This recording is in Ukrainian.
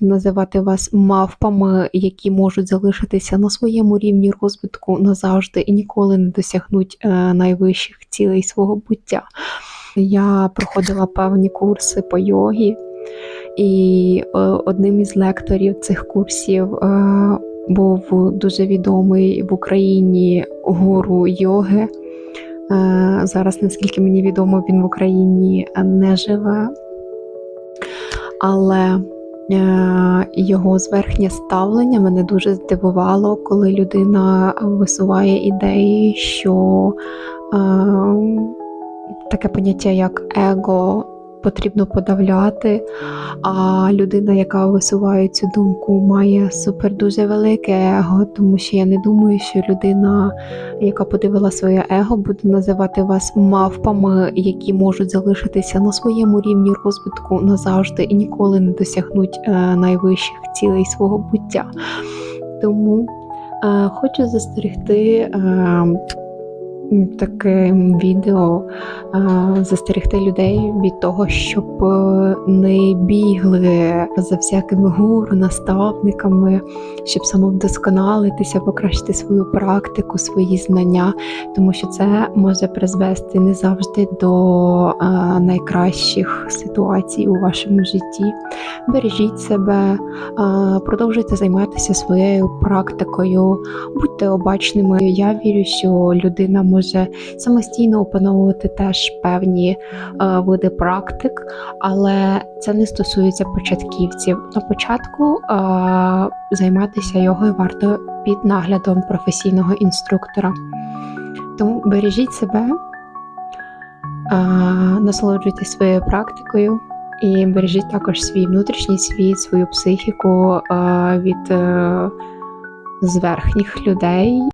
називати вас мавпами, які можуть залишитися на своєму рівні розвитку назавжди і ніколи не досягнуть е, найвищих цілей свого буття. Я проходила певні курси по йогі, і е, одним із лекторів цих курсів е, був дуже відомий в Україні гуру йоги. Зараз, наскільки мені відомо, він в Україні не живе, але його зверхнє ставлення мене дуже здивувало, коли людина висуває ідеї, що е, таке поняття як его потрібно подавляти. А людина, яка висуває цю думку, має супер дуже велике его, тому що я не думаю, що людина, яка подивила своє его, буде називати вас мавпами, які можуть залишитися на своєму рівні розвитку назавжди і ніколи не досягнуть е, найвищих цілей свого буття. Тому е, хочу застерегти. Таким відео застерегти людей від того, щоб е, не бігли за всякими гуру, наставниками, щоб самовдосконалитися, покращити свою практику, свої знання, тому що це може призвести не завжди до е, найкращих ситуацій у вашому житті. Бережіть себе, продовжуйте займатися своєю практикою, будьте обачними. Я вірю, що людина може самостійно опановувати теж певні е, види практик, але це не стосується початківців. На початку е, займатися йогою варто під наглядом професійного інструктора. Тому бережіть себе, е, насолоджуйтесь своєю практикою. І бережіть також свій внутрішній світ, свою психіку е, від е, зверхніх людей.